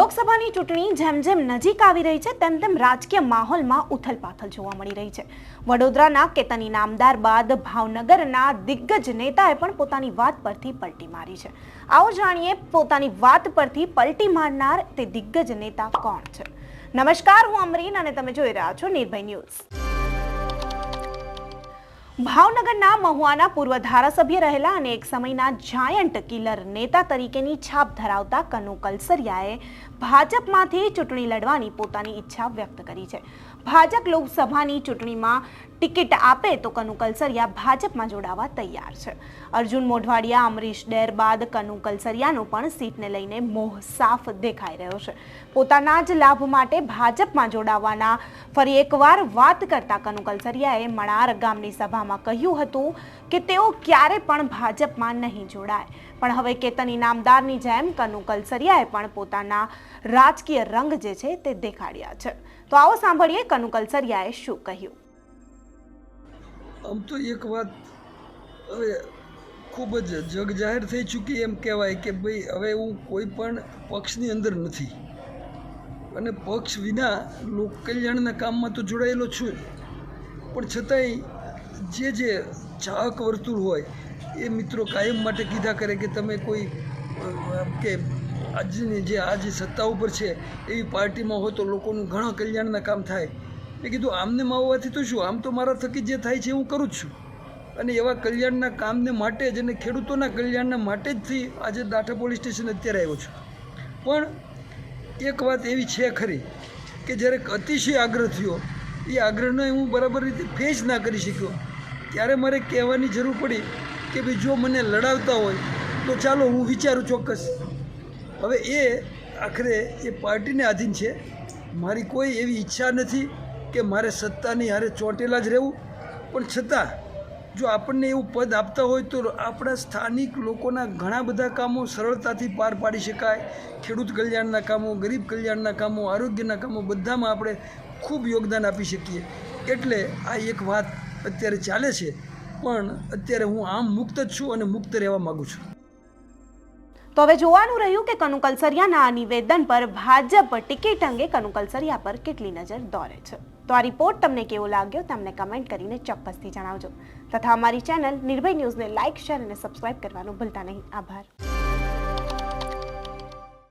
લોકસભાની ચૂંટણી જેમ જેમ નજીક આવી રહી છે, તેમ તેમ રાજકીય માહોલમાં ઉથલપાથલ જોવા મળી રહી છે. વડોદરાના કેતની નામદાર બાદ ભાવનગરના દિગ્ગજ નેતાએ પણ પોતાની વાત પરથી પલટી મારી છે. આવો જાણીએ પોતાની વાત પરથી પલટી મારનાર તે દિગ્ગજ નેતા કોણ છે? નમસ્કાર, હું અમરીન અને તમે જોઈ રહ્યા છો નિર્ભય ન્યૂઝ. ભાવનગરના મહુવાના પૂર્વ ધારાસભ્ય રહેલા અને એક સમયના જાયન્ટ કિલર નેતા તરીકેની છાપ ધરાવતા કનુ કલસરિયાએ ભાજપમાંથી ચૂંટણી લડવાની પોતાની ઈચ્છા વ્યક્ત કરી છે. ભાજપ લોકસભાની ચૂંટણીમાં ટિકિટ આપે તો કનુ કલસરિયા ભાજપમાં જોડાવા તૈયાર છે. અર્જુન મોઢવાડિયા, અમરીશ ડેર બાદ કનુ કલસરિયાનો પણ સીટને લઈને મોહ સાફ દેખાઈ રહ્યો છે. પોતાના જ લાભ માટે ભાજપમાં જોડાવાના ફરી એકવાર વાત કરતા કનુ કલસરિયાએ મણાર ગામની સભામાં કહ્યું હતું કે તેઓ ક્યારે પણ ભાજપમાં નહીં જોડાય. પણ હવે કેતન ઇનામદારની જેમ કનુ કલસરિયાએ પણ પોતાના રાજકીય રંગ જે છે તે દેખાડ્યા છે. તો આવો સાંભળીએ કનુકલ સરિયાએ શું કહ્યું. આમ તો એક વાત હવે ખૂબ જ જગ જાહેર થઈ ચૂકી એમ કહેવાય કે ભાઈ હવે હું કોઈ પણ પક્ષની અંદર નથી. અને પક્ષ વિના લોક કલ્યાણના કામમાં તો જોડાયેલો છું. પણ છતાંય જે જે ચાહક વર્તુળ હોય એ મિત્રો કાયમ માટે કીધા કરે કે તમે કોઈ કે આજની જે આ જે સત્તા ઉપર છે, એવી પાર્ટીમાં હોય તો લોકોનું ઘણા કલ્યાણના કામ થાય. મેં કીધું, આમને માવવાથી તો શું? આમ તો મારા થકી જે થાય છે હું કરું જ છું. અને એવા કલ્યાણના કામને માટે જ અને ખેડૂતોના કલ્યાણના માટે જ થી આજે દાઠા પોલીસ સ્ટેશન અત્યારે આવ્યો છું. પણ એક વાત એવી છે ખરી કે જ્યારે અતિશય આગ્રહ થયો, એ આગ્રહને હું બરાબર રીતે ફેસ ના કરી શક્યો. ત્યારે મારે કહેવાની જરૂર પડી કે ભાઈ જો મને લડાવતા હોય, તો ચાલો હું વિચારું ચોક્કસ. હવે એ આખરે એ પાર્ટીને આધીન છે. મારી કોઈ એવી ઈચ્છા નથી કે મારે સત્તાની હારે ચોંટેલા જ રહેવું. પણ છતાં, જો આપણને એવું પદ આપતા હોય તો આપણા સ્થાનિક લોકોના ઘણા બધા કામો સરળતાથી પાર પાડી શકાય. ખેડૂત કલ્યાણના કામો, ગરીબ કલ્યાણના કામો, આરોગ્યના કામો બધામાં આપણે ખૂબ યોગદાન આપી શકીએ. એટલે આ એક વાત અત્યારે ચાલે છે. પણ અત્યારે હું આમ મુક્ત જ છું અને મુક્ત રહેવા માગું છું. તો હવે જોવાનું રહ્યું કે કનુ કલસરિયાના આ નિવેદન પર ભાજપ ટિકિટ અંગે કનુ કલસરિયા પર કેટલી નજર દોરે છે. તો આ રિપોર્ટ તમને કેવો લાગ્યો તમને કમેન્ટ કરીને ચોક્કસથી જણાવજો. તથા અમારી ચેનલ નિર્ભય ન્યૂઝને લાઇક શેર અને સબસ્ક્રાઇબ કરવાનું ભૂલતા નહીં. આભાર.